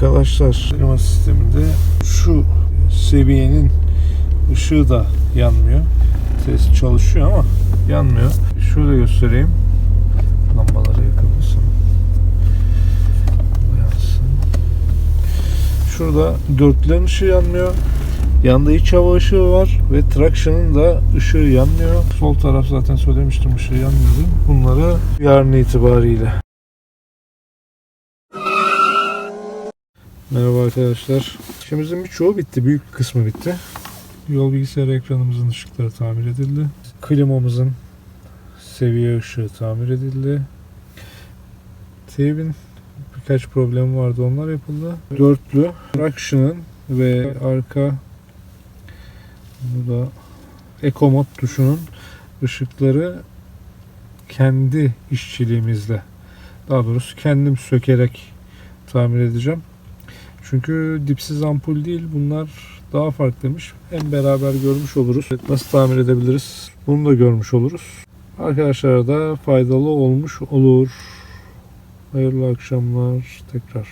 Arkadaşlar klima sisteminde şu seviyenin ışığı da yanmıyor. Ses çalışıyor ama yanmıyor. Şöyle göstereyim. Lambaları yakabilirsin. Bu Yansın. Şurada dörtlerin ışığı yanmıyor. Yanda iç hava ışığı var ve traction'ın da ışığı yanmıyor. Sol taraf zaten söylemiştim ışığı yanmıyordu. Bunları yarın itibariyle. Merhaba arkadaşlar. İşimizin birçoğu bitti. Büyük kısmı bitti. Yol bilgisayarı ekranımızın ışıkları tamir edildi. Klimamızın seviye ışığı tamir edildi. Teybin birkaç problemi vardı. Onlar yapıldı. Dörtlü. Traction'ın ve arka bu da Eco Mod tuşunun ışıkları kendi işçiliğimizle daha doğrusu kendim sökerek tamir edeceğim. Çünkü dipsiz ampul değil bunlar daha farklıymış. Hem beraber görmüş oluruz. Nasıl tamir edebiliriz? Bunu da görmüş oluruz. Arkadaşlara da faydalı olmuş olur. Hayırlı akşamlar tekrar.